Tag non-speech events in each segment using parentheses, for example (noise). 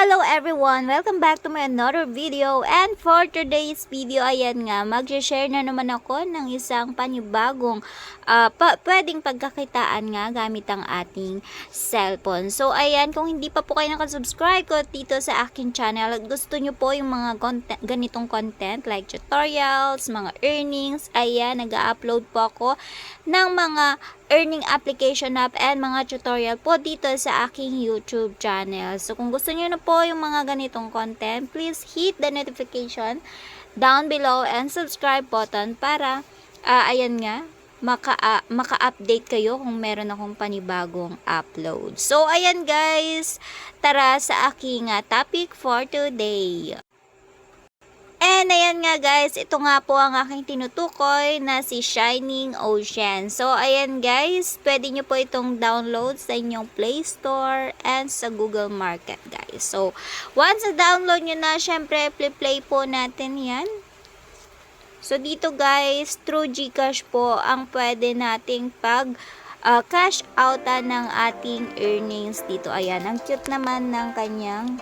hello everyone! Welcome back to my another video and for today's video, ayan nga, mag-share na naman ako ng isang panibagong ah, pa- pwedeng pagkakitaan nga gamit ang ating cellphone. So ayan, kung hindi pa po kayo nakasubscribe ko dito sa akin channel at gusto nyo po yung mga content, ganitong content like tutorials, mga earnings, ayan, nag-upload po ako ng mga earning application app and mga tutorial po dito sa aking YouTube channel. So kung gusto niyo na po yung mga ganitong content, please hit the notification down below and subscribe button para ah, ayan nga maka ah, maka-update kayo kung meron akong panibagong upload. So ayan guys, tara sa aking ah, topic for today. And ayan nga guys, ito nga po ang aking tinutukoy na si Shining Ocean. So ayan guys, pwede nyo po itong download sa inyong Play Store and sa Google Market guys. So once na download nyo na, syempre play po natin yan. So dito guys, through GCash po ang pwede nating pag ah, cash out ng ating earnings dito. Ayan, ang cute naman ng kanyang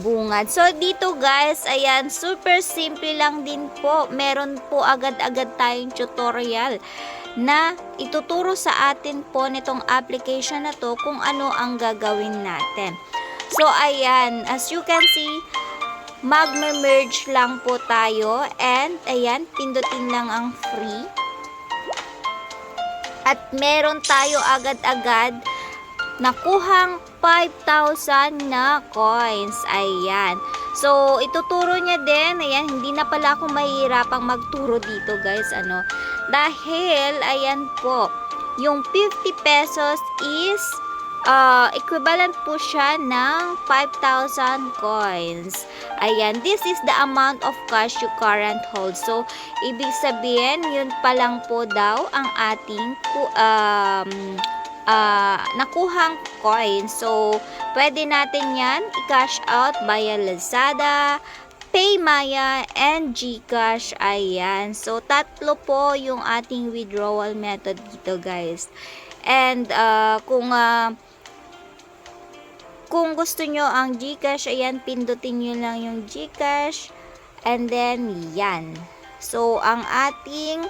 bungad. So, dito guys, ayan, super simple lang din po. Meron po agad-agad tayong tutorial na ituturo sa atin po nitong application na to kung ano ang gagawin natin. So, ayan, as you can see, magme-merge lang po tayo and ayan, pindutin lang ang free. At meron tayo agad-agad nakuhang 5,000 na coins. Ayan. So, ituturo niya din. Ayan, hindi na pala ako mahihirapang magturo dito, guys. Ano? Dahil, ayan po, yung 50 pesos is uh, equivalent po siya ng 5,000 coins. Ayan, this is the amount of cash you current hold. So, ibig sabihin, yun pa lang po daw ang ating um, ah, nakuhang coin. So, pwede natin yan i-cash out via Lazada, Paymaya, and GCash. Ayan. So, tatlo po yung ating withdrawal method dito, guys. And, ah, kung ah, kung gusto nyo ang GCash, ayan, pindutin nyo lang yung GCash. And then, yan. So, ang ating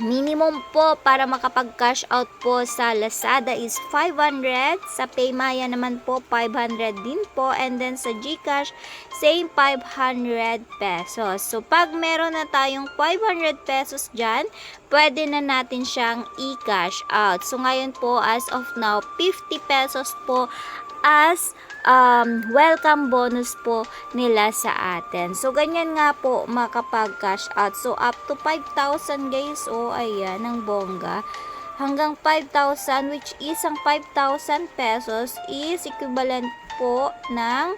minimum po para makapag-cash out po sa Lazada is 500. Sa Paymaya naman po, 500 din po. And then sa GCash, same 500 pesos. So, pag meron na tayong 500 pesos dyan, pwede na natin siyang i-cash out. So, ngayon po, as of now, 50 pesos po as um, welcome bonus po nila sa atin. So, ganyan nga po makapag-cash out. So, up to 5,000 guys. O, oh, ayan, ang bongga. Hanggang 5,000 which is ang 5,000 pesos is equivalent po ng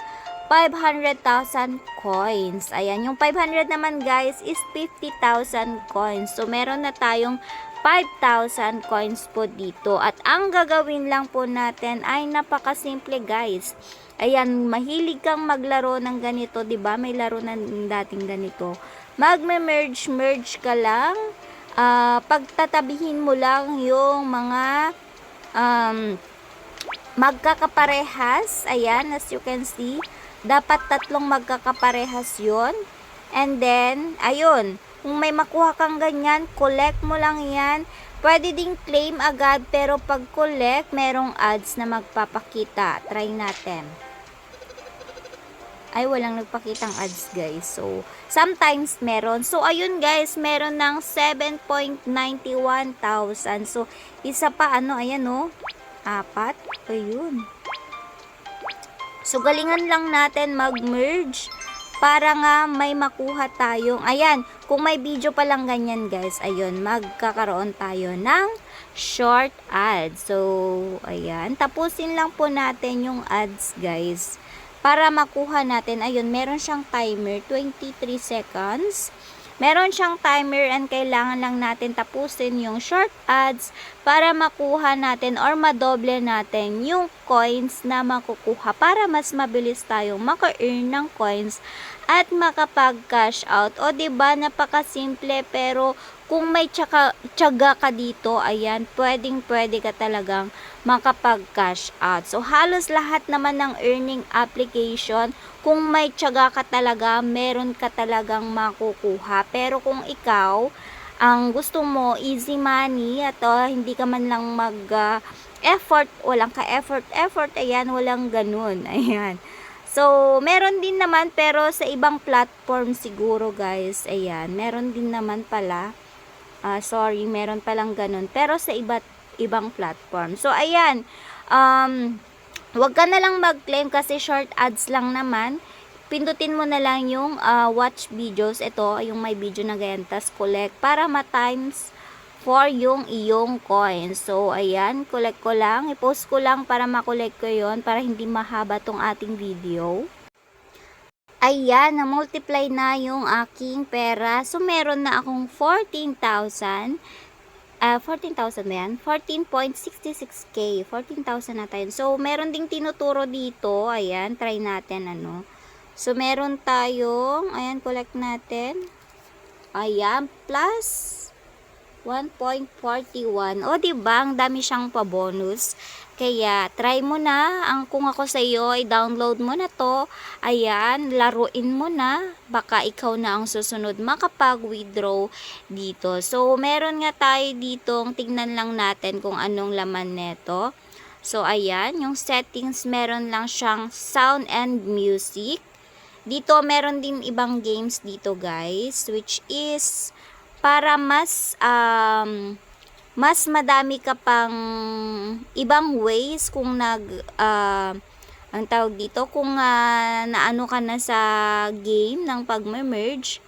500,000 coins. Ayan, yung 500 naman guys is 50,000 coins. So, meron na tayong 5,000 coins po dito. At ang gagawin lang po natin ay napakasimple guys. Ayan, mahilig kang maglaro ng ganito, 'di ba? May laro na dating ganito. Magme-merge merge ka lang. Ah, pagtatabihin mo lang yung mga um, magkakaparehas. Ayan, as you can see, dapat tatlong magkakaparehas 'yon. And then, ayun, kung may makuha kang ganyan, collect mo lang yan. Pwede ding claim agad, pero pag collect, merong ads na magpapakita. Try natin. Ay, walang nagpakitang ads, guys. So, sometimes meron. So, ayun, guys, meron ng 7.91,000. So, isa pa, ano, ayan, oh. Apat. Ayun. So, galingan lang natin mag-merge para nga may makuha tayong, ayan, kung may video pa lang ganyan guys, ayun, magkakaroon tayo ng short ads. So, ayan, tapusin lang po natin yung ads guys. Para makuha natin, ayun, meron siyang timer, 23 seconds. Meron siyang timer and kailangan lang natin tapusin yung short ads para makuha natin or madoble natin yung coins na makukuha para mas mabilis tayong maka-earn ng coins at makapag-cash out. O ba napakasimple pero kung may tsaka, tsaga ka dito, ayan, pwedeng pwede ka talagang makapag-cash out. So, halos lahat naman ng earning application, kung may tsaga ka talaga, meron ka talagang makukuha. Pero kung ikaw, ang gusto mo, easy money, at uh, hindi ka man lang mag uh, effort, walang ka-effort, effort, ayan, walang ganun, (laughs) ayan. So, meron din naman, pero sa ibang platform siguro, guys, ayan, meron din naman pala, Ah, sorry, meron palang ganun. Pero sa iba't ibang platform. So, ayan. Um, wag ka na lang mag-claim kasi short ads lang naman. Pindutin mo na lang yung ah, watch videos. Ito, yung may video na ganyan. Tas collect para ma-times for yung iyong coins. So, ayan. Collect ko lang. I-post ko lang para makolect ko yon para hindi mahaba tong ating video. Ayan, na-multiply na yung aking pera. So, meron na akong 14,000. Ah, 14,000 na yan. 14.66k. 14,000 na tayo. So, meron ding tinuturo dito. Ayan, try natin ano. So, meron tayong, ayan, collect natin. Ayan, plus 1.41. O, diba? Ang dami siyang pa-bonus. Kaya, try mo na. Ang kung ako sa iyo, i-download mo na to. Ayan, laruin mo na. Baka ikaw na ang susunod makapag-withdraw dito. So, meron nga tayo dito. Tignan lang natin kung anong laman neto. So, ayan, yung settings, meron lang siyang sound and music. Dito, meron din ibang games dito, guys. Which is para mas um, mas madami ka pang ibang ways kung nag uh, ang tawag dito kung uh, naano ka na sa game ng pag-merge.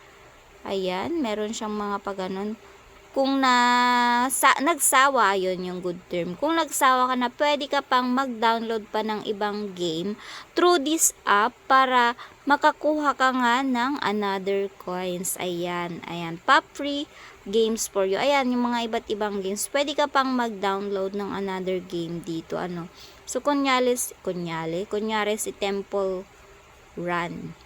Ayan meron siyang mga paganon kung na sa, nagsawa yon yung good term. Kung nagsawa ka na pwede ka pang mag-download pa ng ibang game through this app para makakuha ka nga ng another coins. Ayan ayan. Pop free games for you. Ayan yung mga iba't ibang games. Pwede ka pang mag-download ng another game dito ano. So kunyari kunyari kunyari si temple run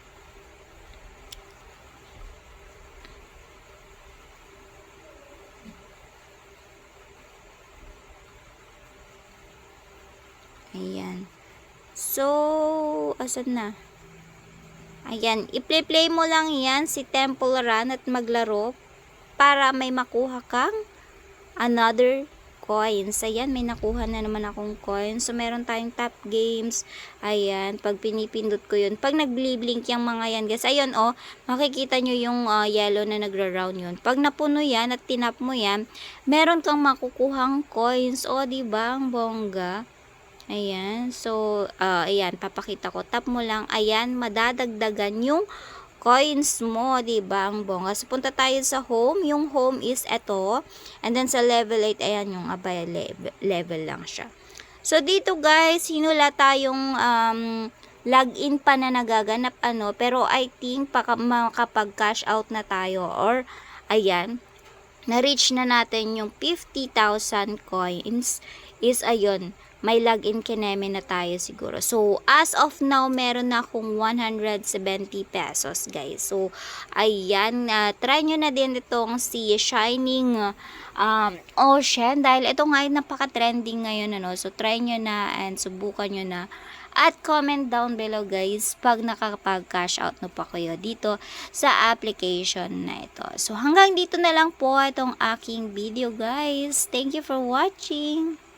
Ayan. So, asan na? Ayan, i-play mo lang yan si Temple Run at maglaro para may makuha kang another coins. Ayan, may nakuha na naman akong coins. So, meron tayong top games. Ayan, pag pinipindot ko yun. Pag nag-blink yung mga yan, guys. Ayun, oh, makikita nyo yung uh, yellow na nagra-round yun. Pag napuno yan at tinap mo yan, meron kang makukuhang coins. O, oh, diba? Ang bongga. Ayan. So, uh, ayan, papakita ko. Tap mo lang. Ayan, madadagdagan yung coins mo, 'di ba? Ang bongga. So, punta tayo sa home. Yung home is ito. And then sa level 8, ayan yung abaya level, level lang siya. So, dito guys, hinula tayong um, login pa na nagaganap ano. Pero I think paka, makapag-cash out na tayo. Or, ayan, na-reach na natin yung 50,000 coins is ayun may login kineme na tayo siguro. So, as of now, meron na akong 170 pesos, guys. So, ayan, uh, try nyo na din itong si Shining um, Ocean dahil ito nga ay napaka-trending ngayon, ano. So, try nyo na and subukan nyo na. At comment down below guys pag nakakapag-cash out na pa kayo dito sa application na ito. So hanggang dito na lang po itong aking video guys. Thank you for watching.